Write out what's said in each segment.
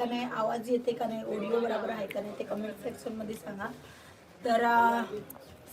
का नाही आवाज येते का नाही ऑडिओ बरोबर आहे का नाही ते कमेंट सेक्शनमध्ये सांगा. तर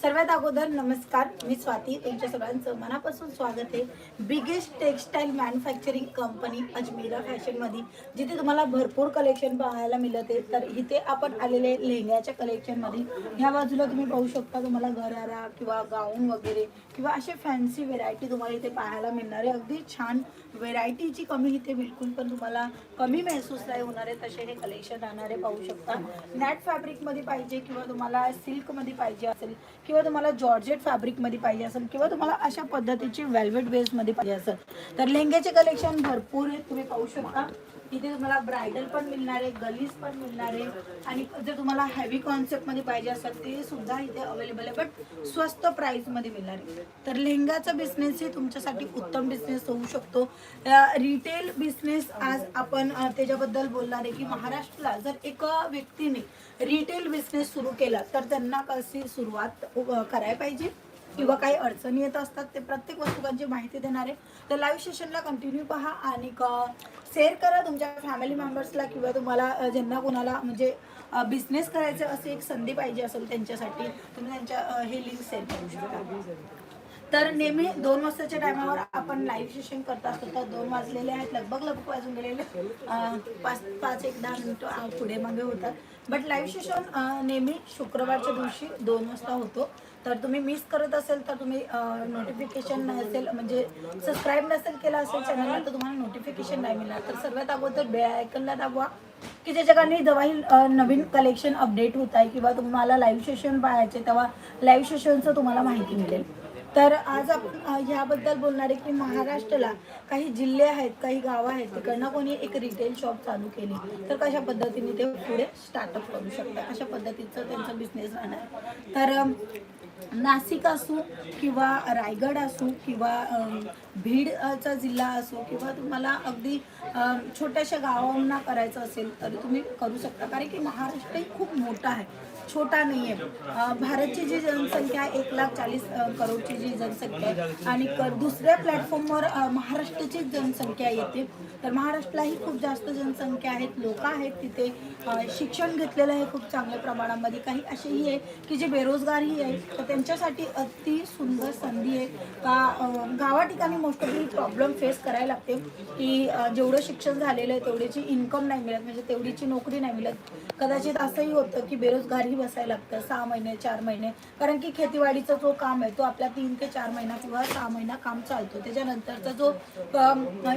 सर्वात अगोदर नमस्कार मी स्वाती. तुमच्या सगळ्यांचं मनापासून स्वागत आहे. Biggest textile manufacturing company Ajmera फॅशनमध्ये जिथे तुम्हाला भरपूर कलेक्शन पाहायला मिळते तर इथे आपण आलेले लेहंग्याच्या कलेक्शनमध्ये ह्या बाजूला तुम्ही पाहू शकता तुम्हाला घरारा किंवा गाऊन वगैरे. किंवा असे फॅन्सी व्हेरायटी तुम्हाला इथे पाहायला मिळणार आहे. अगदी छान व्हेरायटीची कमी इथे बिलकुल पण तुम्हाला कमी महसूस नाही होणार आहे. तसे हे कलेक्शन राहणारे पाहू शकता. नॅट फॅब्रिकमध्ये पाहिजे किंवा तुम्हाला सिल्कमध्ये पाहिजे असेल किंवा तुम्हाला जॉर्जेट फॅब्रिकमध्ये पाहिजे असेल किंवा तुम्हाला अशा पद्धतीची वेल्वेट बेसमध्ये पाहिजे असेल. तर लेहंग्याचे कलेक्शन भरपूर आहे तुम्ही पाहू शकता. इथे तुम्हाला ब्रायडल पण मिळणार आहे गलीज पण मिळणार आहे. आणि जर तुम्हाला हेवी कॉन्सेप्टमध्ये पाहिजे असेल ते सुद्धा इथे अवेलेबल आहे. बट स्वस्त प्राईसमध्ये मिळणार आहे. तर लेहंगाचा बिझनेस हे तुमच्यासाठी उत्तम बिझनेस होऊ शकतो. रिटेल बिझनेस आज आपण त्याच्याबद्दल बोलणार आहे की महाराष्ट्राला जर एका व्यक्तीने रिटेल बिझनेस सुरू केला तर त्यांना कशी सुरुवात करायला पाहिजे? किंवा काही अडचणी येत असतात ते प्रत्येक वस्तूंची माहिती देणार. आहे तर लाईव्ह सेशनला कंटिन्यू पहा आणि शेअर करा तुमच्या फॅमिली मेंबर्सला किंवा तुम्हाला ज्यांना कोणाला म्हणजे बिझनेस करायचं असे एक संधी पाहिजे असेल त्यांच्यासाठी तुम्ही त्यांच्या हे लिंक शेअर करू शकता. तर नेहमी दोन वाजताच्या टायमावर आपण लाईव्ह सेशन करत असतो. तर दोन वाजलेले आहेत लगभग लगभग वाजून गेलेले. पाच पाच एक दहा मिनिटं पुढे मागे होतात. बट लाईव्ह सेशन नेहमी शुक्रवारच्या दिवशी दोन वाजता होतो. तर तुम्ही मिस करत असेल तर तुम्ही नोटिफिकेशन नसेल म्हणजे सबस्क्राईब नसेल केलं असेल चॅनलला तर तुम्हाला नोटिफिकेशन नाही मिळणार. तर सर्वात अगोदर बे आयकनला दाबवा की ज्याच्या कारणी जेव्हाही नवीन कलेक्शन अपडेट होत आहे किंवा तुम्हाला लाईव्ह सेशन पाहायचे तेव्हा लाईव्ह सेशनचं तुम्हाला माहिती मिळेल. तर आज आपण ह्याबद्दल बोलणार आहे की महाराष्ट्राला काही जिल्हे आहेत काही गावं आहेत तिकडनं कोणी एक रिटेल शॉप चालू केली तर कशा पद्धतीने ते पुढे स्टार्टअप करू शकतात अशा पद्धतीचं त्यांचा बिझनेस राहणार. तर नाशिक असो किंवा रायगड असो किंवा भीडचा जिल्हा असो किंवा तुम्हाला अगदी छोट्याशा गावांना करायचं असेल तर तुम्ही करू शकता. कारण की महाराष्ट्र ही खूप मोठा आहे. छोटा नाही आहे भारतची जी जनसंख्या आहे एक लाख चाळीस करोडची जी जनसंख्या आहे आणि दुसऱ्या प्लॅटफॉर्मवर महाराष्ट्राची जनसंख्या येते. तर महाराष्ट्रालाही खूप जास्त जनसंख्या आहेत लोक आहेत तिथे. शिक्षण घेतलेलं आहे खूप चांगल्या प्रमाणामध्ये. काही असेही आहे की जे बेरोजगारही आहेत तर त्यांच्यासाठी अति सुंदर संधी आहे. का गावा ठिकाणी मोस्ट प्रॉब्लेम फेस करायला लागते की जेवढं शिक्षण झालेलं आहे तेवढीची इन्कम नाही मिळत म्हणजे तेवढीची नोकरी नाही मिळत. कदाचित असंही होतं की बेरोजगारी बसायला लागतं सहा महिने चार महिने. कारण की खेतीवाडीचा जो काम आहे तो आपला तीन ते चार महिना किंवा सहा महिना काम चालतो. त्याच्यानंतरचा जो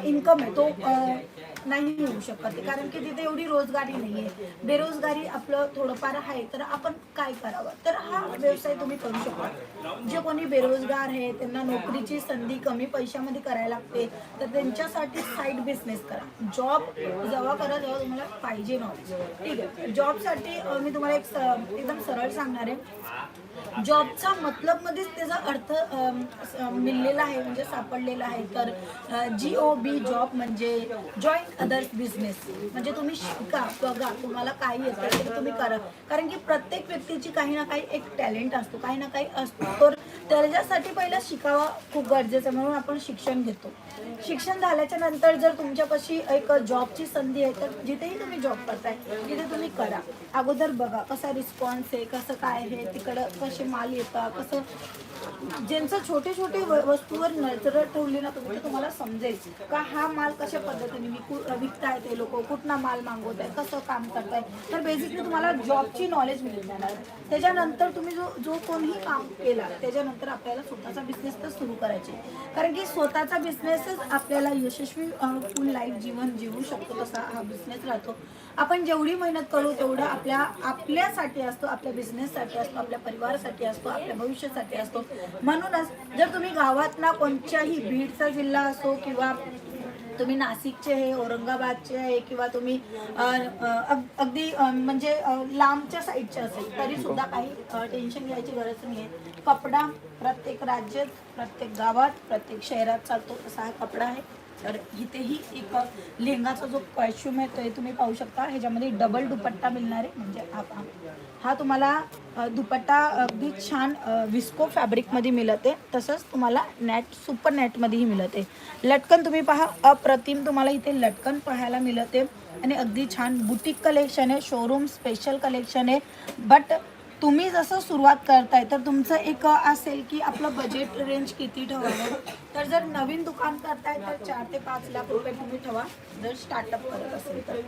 इन्कम आहे तो नाही होऊ शकत कारण की तिथे एवढी रोजगारी नाही आहे बेरोजगारी आपलं थोडंफार आहे तर आपण काय करावं? तर हा व्यवसाय तुम्ही करू शकता. जे कोणी बेरोजगार आहे त्यांना नोकरीची संधी कमी पैशामध्ये करायला लागते तर त्यांच्यासाठी साईड बिझनेस करा. जॉब जेव्हा करा जेव्हा तुम्हाला पाहिजे नॉलेज ठीक आहे. जॉबसाठी मी तुम्हाला एक एकदम सरळ सांगणार आहे. जॉबचा मतलब मध्येच त्याचा अर्थ मिळलेला आहे म्हणजे सापडलेला आहे. तर जी ओ बी जॉब म्हणजे जॉईंट अदर्स बिझनेस म्हणजे तुम्ही शिका बघा तुम्हाला काही येतं ते तुम्ही करा. कारण की प्रत्येक व्यक्तीची काही ना काही एक टॅलेंट असतो काही ना काही असतो. तर त्याच्यासाठी पहिलं शिकावा खूप गरजेचं आहे म्हणून आपण शिक्षण घेतो. शिक्षण झाल्याच्यानंतर जर तुमच्यापाशी एक जॉबची संधी आहे तर जिथेही तुम्ही जॉब करताय तिथे तुम्ही करा. अगोदर बघा कसा रिस्पॉन्स आहे कसं काय आहे तिकडं कसे माल येतात कसं ज्यांचं छोटे छोटे व- वस्तूवर नजर ठेवली ना तुम्ही तर तुम्हाला समजेल का हा माल कशा पद्धतीने विकू विकताय ते लोक? कुठला माल मागवत आहे कसं काम करताय? तर बेसिकली तुम्हाला जॉबची नॉलेज मिळून जाणार त्याच्यानंतर तुम्ही जो जो कोणीही काम केला त्याच्यानंतर आपल्याला स्वतःचा बिझनेस तर सुरू करायचे. कारण की स्वतःचा बिझनेसच आपल्याला यशस्वी फुल लाईफ जीवन जीवू शकतो तसा हा बिझनेस राहतो. आपण जेवढी मेहनत करू तेवढं आपल्या आपल्यासाठी असतो आपल्या बिझनेससाठी असतो आपल्या परिवारासाठी असतो आपल्या भविष्यासाठी असतो. म्हणूनच जर तुम्ही गावातला कोणत्याही बीडचा जिल्हा असो किंवा तुम्ही नाशिकचे आहे औरंगाबादचे आहे किंवा तुम्ही अगदी म्हणजे लांबच्या साईडचे असेल तरी सुद्धा काही टेन्शन घ्यायची गरज नाही आहे कपडा प्रत्येक राज्यात प्रत्येक गावात प्रत्येक शहरात चालतो तसा हा कपडा आहे. तर इथेही एक लेहंगाचा जो कॉस्ट्युम आहे तो हे तुम्ही पाहू शकता. ह्याच्यामध्ये डबल दुपट्टा मिळणार आहे. म्हणजे हा हा तुम्हाला दुपट्टा अगदी छान विस्को फॅब्रिकमध्ये मिळत आहे तसंच तुम्हाला नॅट सुपर नॅटमध्येही मिळत आहे लटकन तुम्ही पहा अप्रतिम तुम्हाला इथे लटकन पाहायला मिळत आहे आणि अगदी छान बुटीक कलेक्शन आहे शोरूम स्पेशल कलेक्शन आहे. बट तुम्ही जसं सुरुवात करताय तर तुमचं एक असेल की आपलं बजेट रेंज किती ठेवावं? तर जर नवीन दुकान करताय तर चार ते पाच लाख रुपये तुम्ही ठेवा जर स्टार्टअप करत असेल तर.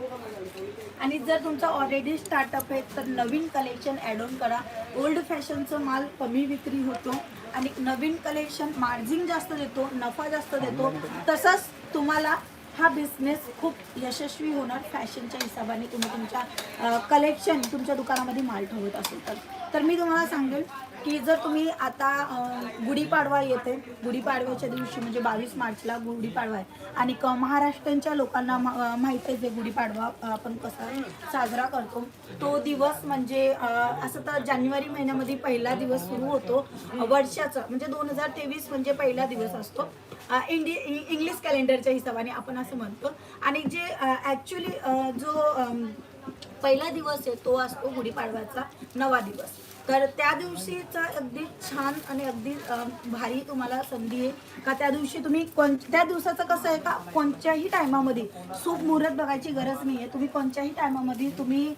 आणि जर तुमचं ऑलरेडी स्टार्टअप आहे तर नवीन कलेक्शन ॲड ऑन करा. ओल्ड फॅशनचं माल कमी विक्री होतो आणि नवीन कलेक्शन मार्जिन जास्त देतो नफा जास्त देतो. तसंच तुम्हाला हा बिझनेस खूप यशस्वी होणार फॅशनच्या हिशोबाने. तुम्ही तुमच्या कलेक्शन तुमच्या दुकानामध्ये माल ठेवत असेल तर. तर मी तुम्हाला सांगेल की जर तुम्ही आता गुढीपाडवा येते गुढीपाडव्याच्या दिवशी म्हणजे बावीस मार्चला गुढीपाडवा आहे. आणि क महाराष्ट्रांच्या लोकांना माहिती माहीत आहे जे गुढीपाडवा आपण कसा साजरा करतो. तो दिवस म्हणजे असं तर जानेवारी महिन्यामध्ये पहिला दिवस सुरू होतो. वर्षाचा म्हणजे दोन हजार तेवीस म्हणजे पहिला दिवस असतो. इंडि इंग्लिश कॅलेंडरच्या हिशोबाने आपण असं म्हणतो. आणि जे ॲक्च्युली जो पहिला दिवस आहे तो असतो गुढीपाडव्याचा नवा दिवस. तर त्या दिवशीचा अगदी छान आणि अगदी भारी तुम्हाला संधी आहे. का त्या दिवशी तुम्ही कोण त्या दिवसाचं कसं आहे का कोणत्याही टायमामध्ये सूप मुहूर्त बघायची गरज नाही आहे तुम्ही कोणत्याही टायमामध्ये तुम्ही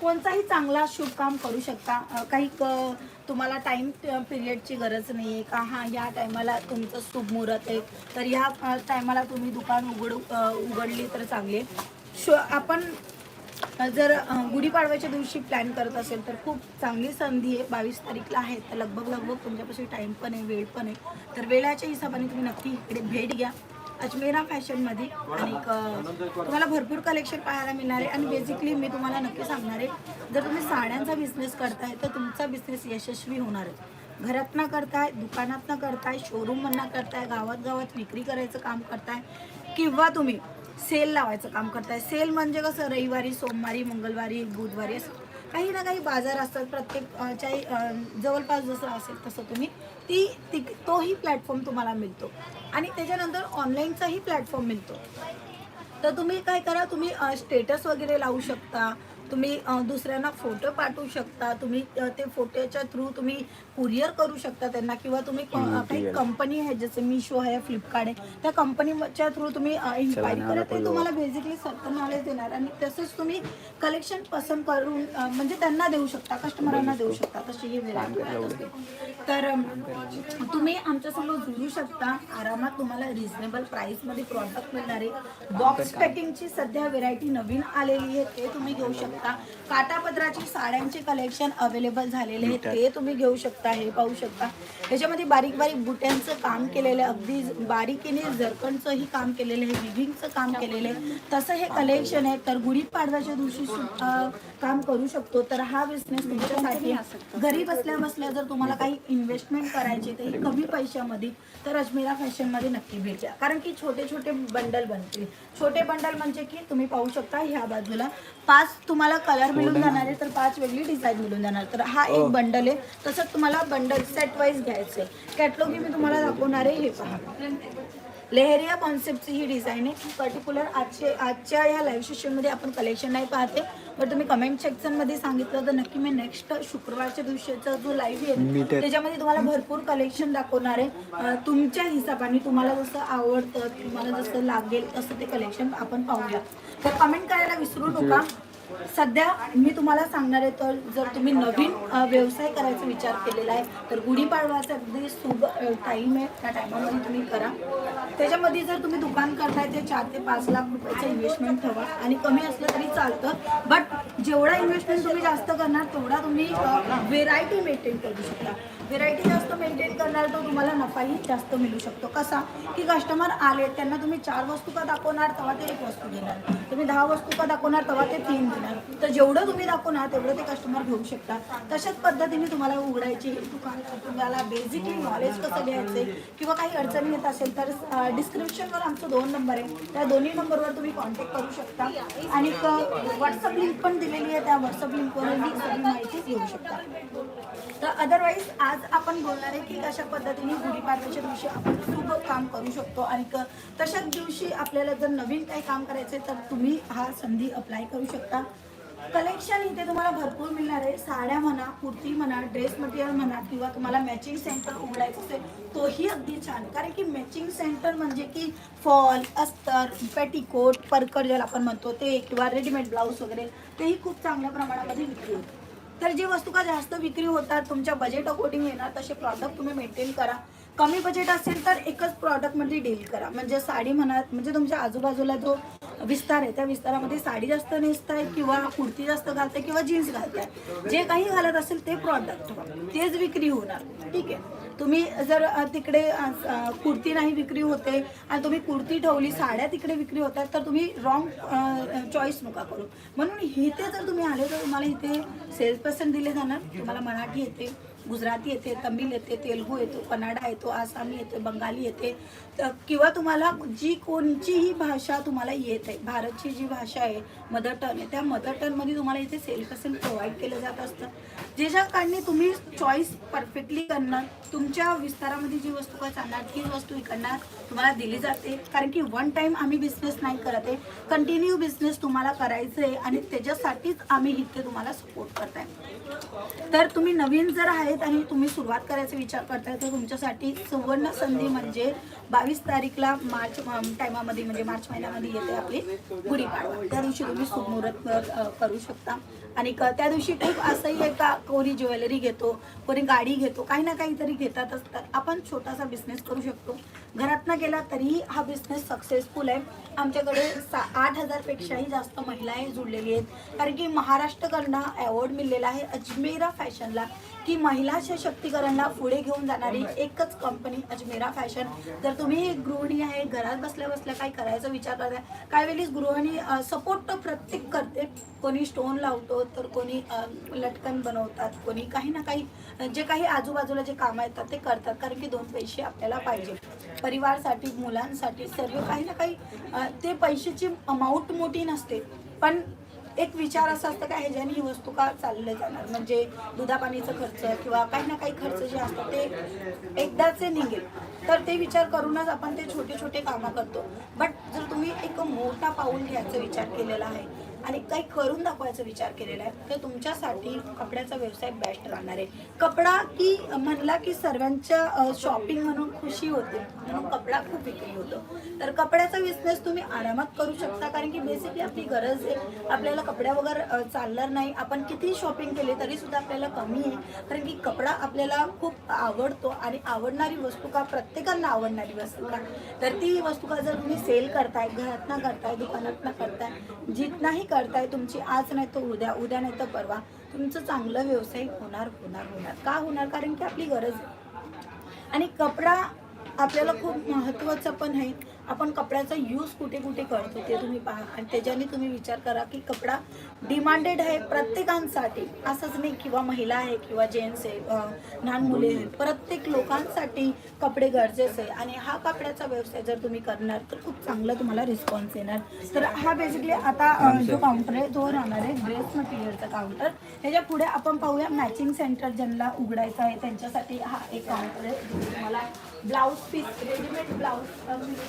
कोणताही चांगला शुभ काम करू शकता. काही क तुम्हाला टाईम पिरियडची गरज नाही आहे का हां या टायमाला तुमचं शुभ मुहूर्त आहे. तर ह्या टायमाला तुम्ही दुकान उघडू उघडली तर चांगली शो आपण जर गुढीपाडव्याच्या दिवशी प्लॅन करत असेल तर खूप चांगली संधी आहे. बावीस तारीखला आहे. तर लगभग लगभग तुमच्यापाशी टाईम पण आहे वेळ पण आहे. तर वेळाच्या हिशोबाने तुम्ही नक्की इकडे भेट घ्या. अजमेरा फॅशनमध्ये आणि तुम्हाला भरपूर कलेक्शन पाहायला मिळणार आहे. आणि बेसिकली मी तुम्हाला नक्की सांगणार आहे जर तुम्ही साड्यांचा बिझनेस करताय तर तुमचा बिझनेस यशस्वी होणार आहे. घरातनं करताय दुकानातनं करताय शोरूममधनं करताय गावात गावात विक्री करायचं काम करताय किंवा तुम्ही सेल लावायचं काम करताय. सेल म्हणजे कसं रविवारी सोमवारी मंगळवारी बुधवारी असं. काही ना काही बाजार असतात. प्रत्येक अ, जवळपास जसं असेल तसं तुम्ही ती ती तोही प्लॅटफॉर्म तुम्हाला मिळतो. आणि त्याच्यानंतर ऑनलाईनचाही प्लॅटफॉर्म मिळतो. तर तुम्ही काय करा तुम्ही स्टेटस वगैरे लावू शकता. तुम्ही दुसऱ्यांना फोटो पाठवू शकता. तुम्ही ते फोटोच्या थ्रू तुम्ही कुरिअर करू शकता त्यांना किंवा तुम्ही काही कंपनी आहे जसे मिशो आहे फ्लिपकार्ट आहे त्या कंपनीच्या थ्रू तुम्ही इन्क्वायरी करा ते तुम्हाला बेसिकली नॉलेज देणार. आणि तसंच तुम्ही कलेक्शन पसंत करून म्हणजे त्यांना देऊ शकता कस्टमरांना देऊ शकता तशी ही असते तर तुम्ही आमच्यासमोर जुळू शकता. आरामात तुम्हाला रिझनेबल प्राईसमध्ये प्रॉडक्ट मिळणार आहे. बॉक्स पॅकिंगची सध्या व्हेरायटी नवीन आलेली आहे ते तुम्ही घेऊ शकता. काटापत्राची साड्यांचे कलेक्शन अवेलेबल झालेले आहे ते तुम्ही घेऊ शकता. हे पाहू शकता. त्याच्यामध्ये बारीक बारीक बुट्यांचं काम केलेलं आहे. अगदी बारीकीने जरकणचंही काम केलेलं आहे विविंगचं काम केलेलं आहे. तसं हे कलेक्शन आहे. तर गुढीपाडव्याच्या दिवशी सुद्धा काम करू शकतो. तर हा बिझनेस तुमच्यासाठी घरी बसल्या बसल्या जर तुम्हाला काही इन्व्हेस्टमेंट करायची तर ही कमी पैशामध्ये तर अजमेरा फॅशनमध्ये नक्की भेट द्या. कारण की छोटे छोटे बंडल बनतील. छोटे बंडल म्हणजे की तुम्ही पाहू शकता ह्या बाजूला. पाच तुम्हाला कलर मिळून जाणार आहे तर पाच वेगळी डिझाईन मिळून जाणार. तर हा एक बंडल आहे. तसंच तुम्हाला बंडल सेट वाईज घ्यायचं आहे कॅटलॉगी मी तुम्हाला दाखवणार आहे हे पहा. लेहरिया कॉन्सेप्टची ही डिझाईन आहे. पर्टिक्युलर आजचे आजच्या ह्या लाईव्ह सेशनमध्ये आपण कलेक्शन नाही पाहते. बट तुम्ही कमेंट सेक्शनमध्ये सांगितलं तर नक्की मी नेक्स्ट शुक्रवारच्या दिवशीचा जो लाईव्ह आहे त्याच्यामध्ये तुम्हाला भरपूर कलेक्शन दाखवणार आहे. तुमच्या हिशोबाने तुम्हाला जसं आवडतं तुम्हाला जसं लागेल तसं ते कलेक्शन आपण पाहूया. तर कमेंट करायला विसरू नका. सध्या मी तुम्हाला सांगणार आहे तर जर तुम्ही नवीन व्यवसाय करायचा विचार केलेला आहे तर गुढीपाडवाचा अगदी सुब टाईम आहे. त्या टायमामध्ये तुम्ही करा. त्याच्यामध्ये जर तुम्ही दुकान करताय ते चार ते पाच लाख रुपयाचं इन्व्हेस्टमेंट ठेवा. आणि कमी असलं तरी चालतं. बट जेवढा इन्व्हेस्टमेंट तुम्ही जास्त करणार तेवढा तुम्ही व्हेरायटी मेंटेन करू शकता. व्हेरायटी जास्त मेंटेन करणार तर तुम्हाला नफाही जास्त मिळू शकतो. कसा? की कस्टमर आले त्यांना तुम्ही चार वस्तू का दाखवणार तेव्हा ते एक वस्तू घेणार. तुम्ही दहा वस्तू का दाखवणार तेव्हा ते तीन देणार तर जेवढं तुम्ही दाखवणार तेवढं ते कस्टमर घेऊ शकता तशाच पद्धतीने तुम्हाला उघडायची दुकान तुम्हाला बेसिकली नॉलेज कसं घ्यायचं किंवा काही अडचणी येत असेल तर डिस्क्रिप्शनवर आमचा दोन नंबर आहे. त्या दोन्ही नंबरवर तुम्ही कॉन्टॅक्ट करू शकता. आणि व्हॉट्सअप लिंक पण दिलेली आहे. त्या व्हॉट्सअप लिंकवरही सगळी माहिती घेऊ शकता. तर अदरवाईज आज आपण बोलणार आहे की कशा पद्धतीने गुढीपाडव्याच्या दिवशी आपण शुभ काम करू शकतो आणि तशाच दिवशी आपल्याला जर नवीन काही काम करायचं आहे तर तुम्ही हा संधी अप्लाय करू शकता. कलेक्शन इथे तुम्हाला भरपूर मिळणार आहे. साड्या म्हणा कुर्ती म्हणा ड्रेस मटेरियल म्हणा किंवा तुम्हाला मॅचिंग सेंटर उघडायचं असेल तोही अगदी छान. कारण की मॅचिंग सेंटर म्हणजे की फॉल अस्तर पेटिकोट परकर ज्याला आपण म्हणतो ते किंवा रेडीमेड ब्लाऊज वगैरे तेही खूप चांगल्या प्रमाणामध्ये विक्री होते. तर जे वस्तू का जास्त विक्री होतात तुमच्या बजेट अकॉर्डिंग येणार तसे प्रॉडक्ट तुम्ही मेंटेन करा. कमी बजेट असेल तर एकच प्रॉडक्टमध्ये डील करा. म्हणजे साडी म्हणा म्हणजे तुमच्या आजूबाजूला जो विस्तार आहे त्या विस्तारामध्ये साडी जास्त नेसताय किंवा कुर्ती जास्त घालताय किंवा जीन्स घालताय. जे काही घालत असेल ते प्रॉडक्ट तेच विक्री होणार. ठीक आहे? तुम्ही जर तिकडे कुर्ती नाही विक्री होते आणि तुम्ही कुर्ती ठेवली साड्या तिकडे विक्री होतात तर तुम्ही रॉंग चॉईस नका करू. म्हणून इथे जर तुम्ही आले तर तुम्हाला इथे सेल्स पर्सन दिले जाणार. तुम्हाला मराठी येते. गुजराती येते तमिळ येते तेलगू येतो कन्नडा येतो आसामी येते बंगाली येते. तर किंवा तुम्हाला जी कोणचीही भाषा तुम्हाला येत आहे भारतची जी भाषा आहे मदर टन आहे त्या मदर टनमध्ये तुम्हाला इथे सेल्फ असेल प्रोव्हाइड केलं जात असतं. ज्याच्या कारणे तुम्ही चॉईस परफेक्टली करणार तुमच्या विस्तारामध्ये जी वस्तू काय चालणार तीच वस्तू इकडणार तुम्हाला दिली जाते. कारण की वन टाइम आम्ही बिझनेस नाही करत आहे कंटिन्यू बिझनेस तुम्हाला करायचं आहे आणि त्याच्यासाठीच आम्ही इथे तुम्हाला सपोर्ट करताय. तर तुम्ही नवीन जर आहे आहेत आणि तुम्ही सुरुवात करायचा विचार करताय तर तुमच्यासाठी सुवर्ण संधी म्हणजे बावीस तारीखला मार्च टायमामध्ये म्हणजे मार्च महिन्यामध्ये येते आपली गुढीपाडवा. त्या दिवशी तुम्ही सुमुहूर्त करू शकता. आणि क- त्या दिवशी खूप असंही आहे का कोणी ज्वेलरी घेतो कोणी गाडी घेतो काही ना काहीतरी घेतात असतात. आपण छोटासा बिझनेस करू शकतो. घरातनं गेला तरीही हा बिझनेस सक्सेसफुल आहे. आमच्याकडे सा आठ हजारपेक्षाही जास्त महिलाही जुळलेली आहेत. कारण की महाराष्ट्रकडनं अवॉर्ड मिळलेला आहे अजमेरा फॅशनला. की महिला सशक्तीकरणला पुढे घेऊन जाणारी एकच कंपनी अजमेरा फॅशन. जर तुम्ही गृहिणी आहे घरात बसल्या बसल्या काही करायचा विचार करताय काही वेळेस गृहिणी सपोर्ट प्रत्येक करते. कोणी स्टोन लावतो तर कोणी लटकन बनवतात कोणी काही ना काही जे काही आजूबाजूला जे कामं येतात ते करतात कारण की दोन पैसे आपल्याला पाहिजे. परिवारसाठी मुलांसाठी सर्व काही ना काही ते पैशाची अमाऊंट मोठी नसते. पण एक विचार असा असतं का ह्याच्याने ही वस्तू का चालले जाणार? म्हणजे दुधापाणीचा खर्च किंवा काही ना काही खर्च जे असतात ते एकदाचे निघेल. तर ते विचार करूनच आपण ते छोटे छोटे कामं करतो. बट जर तुम्ही एक मोठा पाऊल घ्यायचा विचार केलेला आहे आणि काही करून दाखवायचा विचार केलेला आहे तर तुमच्यासाठी कपड्याचा व्यवसाय बेस्ट राहणार आहे. कपडा की म्हणला की सर्वांच्या शॉपिंग म्हणून खुशी होते म्हणून कपडा खूप विक्री होतो. तर कपड्याचा बिझनेस तुम्ही आरामात करू शकता कारण की बेसिकली आपली गरज आहे. आपल्याला कपड्या वगैरे चालणार नाही. आपण किती शॉपिंग केले तरी सुद्धा आपल्याला कमी आहे. कारण की कपडा आपल्याला खूप आवडतो आणि आवडणारी वस्तू का प्रत्येकांना आवडणारी वस्तू का? तर ती वस्तू का जर तुम्ही सेल करताय घरातनं करताय दुकानातनं करताय जिथनाही करताय तुमची आज नाही तर उद्या उद्या नाही तर परवा. तुमचं चांगलं व्यवसाय होणार होणार होणार. का होणार? कारण की आपली गरज आहे. आणि कपडा आपल्याला खूप महत्त्वाचं पण आहे. आपण कपड्याचा यूज कुठे कुठे करतो ते तुम्ही पहा. आणि त्याच्याने तुम्ही विचार करा की कपडा डिमांडेड आहे प्रत्येकांसाठी. असंच नाही किंवा महिला आहे किंवा जेंट्स आहे लहान मुले आहेत. प्रत्येक लोकांसाठी कपडे गरजेचे आहे. आणि हा कपड्याचा व्यवसाय जर तुम्ही करणार तर खूप चांगला तुम्हाला रिस्पॉन्स येणार. तर हा बेसिकली आता जो काउंटर आहे तो राहणार आहे ड्रेस मटेरियलचा काउंटर ह्याच्या पुढे आपण पाहूया मॅचिंग सेंटर ज्यांना उघडायचं आहे त्यांच्यासाठी हा एक काउंटर आहे. तुम्हाला ब्लाऊज पीस रेडीमेड ब्लाऊज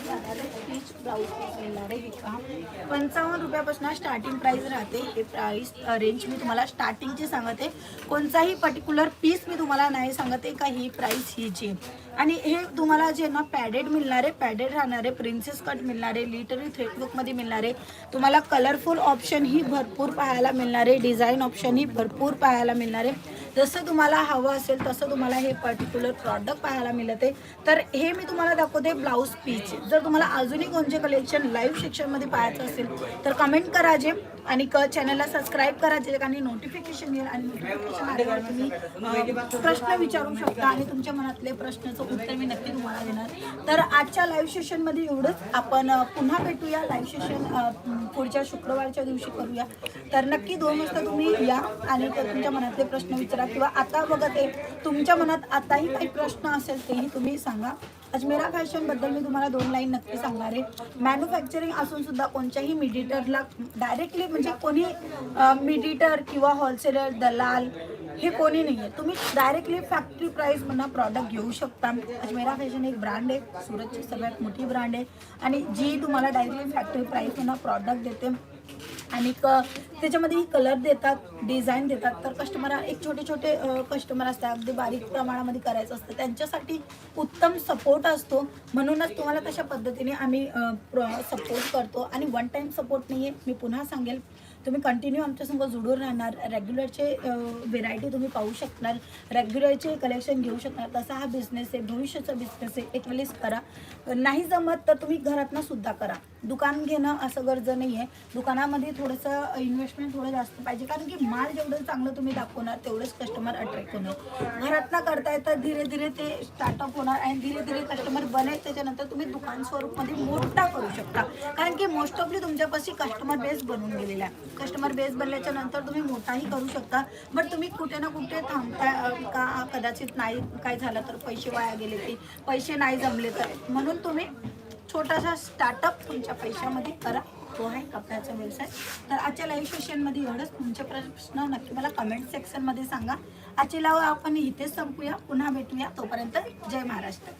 जाणार आहे स्टिच ब्लाऊज पीस मिळणार आहे विका. का पंचावन्न रुपयापासून स्टार्टिंग प्राईस राहते. हे प्राईस रेंज मी तुम्हाला स्टार्टिंगची सांगते. कोणताही पर्टिक्युलर पीस मी तुम्हाला नाही सांगते का ही प्राइस हीची आणि हे तुम्हाला जे ना पॅडेड मिळणार आहे पॅडेड राहणार आहे प्रिन्सेस कट मिळणार आहे लिटरी थ्रेडबुकमध्ये मिळणार आहे. तुम्हाला कलरफुल ऑप्शनही भरपूर पाहायला मिळणार आहे डिझाईन ऑप्शनही भरपूर पाहायला मिळणार आहे. जसं तुम्हाला हवं असेल तसं तुम्हाला हे पर्टिक्युलर प्रॉडक्ट पाहायला मिळत आहे तर हे मी तुम्हाला दाखवते ब्लाऊज पीच जर तुम्हाला अजूनही कोणते कलेक्शन लाईव्ह सेक्शनमध्ये पाहायचं असेल तर कमेंट करा जे आणि क चॅनलला सबस्क्राईब करा जे आणि नोटिफिकेशन येईल आणि नोटिफिकेशन आल्यावर तुम्ही प्रश्न विचारू शकता आणि तुमच्या मनातले प्रश्नाचं उत्तर मी नक्की तुम्हाला देणार. तर आजच्या लाईव्ह सेशनमध्ये एवढंच. आपण पुन्हा भेटूया लाईव्ह सेशन पुढच्या शुक्रवारच्या दिवशी करूया. तर नक्की दोन वाजता तुम्ही या आणि तुमच्या मनातले प्रश्न विचारा. किंवा आता बघत आहे तुमच्या मनात आताही काही प्रश्न असेल तेही तुम्ही सांगा. अजमेरा फॅशनबद्दल मी तुम्हाला दोन लाईन नक्की सांगणार आहे. मॅन्युफॅक्चरिंग असून सुद्धा कोणत्याही मिडिटरला डायरेक्टली म्हणजे कोणी मिडिटर किंवा होलसेलर दलाल हे कोणी नाही आहे तुम्ही डायरेक्टली फॅक्टरी प्राईस म्हणा प्रॉडक्ट घेऊ शकता. अजमेरा फॅशन एक ब्रँड आहे. सुरतची सगळ्यात मोठी ब्रँड आहे. आणि जी तुम्हाला डायरेक्टली फॅक्टरी प्राईस म्हणा प्रॉडक्ट देते आणि क त्याच्यामध्ये कलर देतात डिझाईन देतात. तर कस्टमर एक छोटे छोटे कस्टमर असतात. अगदी बारीक प्रमाणामध्ये करायचं असतं. त्यांच्यासाठी उत्तम सपोर्ट असतो. म्हणूनच तुम्हाला तशा पद्धतीने आम्ही सपोर्ट करतो. आणि वन टाईम सपोर्ट नाही आहे मी पुन्हा सांगेल. तुम्ही कंटिन्यू आमच्यासंग जुडून राहणार. रेग्युलरचे व्हेरायटी तुम्ही पाहू शकणार. रेग्युलरचे कलेक्शन घेऊ शकणार. तसा हा बिझनेस आहे. भविष्याचा बिझनेस आहे. एक वेळेस करा. नाही जमत तर तुम्ही घरातनं सुद्धा करा. दुकान घेणं असं गरज नाही आहे दुकानामध्ये थोडंसं इन्व्हेस्टमेंट थोडं जास्त पाहिजे. कारण की माल जेवढं चांगलं तुम्ही दाखवणार तेवढंच कस्टमर अट्रॅक्ट होणार. घरातनं करताय तर धीरे धीरे ते स्टार्टअप होणार आणि धीरे धीरे कस्टमर बनेल त्याच्यानंतर तुम्ही दुकान स्वरूपमध्ये मोठा करू शकता. कारण की मोस्ट ऑफली तुमच्यापाशी कस्टमर बेस बनून गेलेला आहे. कस्टमर बेस बनल्याच्या नंतर तुम्ही मोठाही करू शकता. बट तुम्ही कुठे ना कुठे थांबताय का कदाचित नाही काय झालं तर पैसे वाया गेले की पैसे नाही जमले तर. म्हणून तुम्ही छोटासा स्टार्टअप तुमच्या पैशामध्ये करा. तो आहे कपड्याचा व्यवसाय. तर आजच्या लाईव्ह सेशनमध्ये एवढंच. तुमचे प्रश्न नक्की मला कमेंट सेक्शनमध्ये सांगा. आजची लाव आपण इथेच संपूया. पुन्हा भेटूया. तोपर्यंत जय महाराष्ट्र.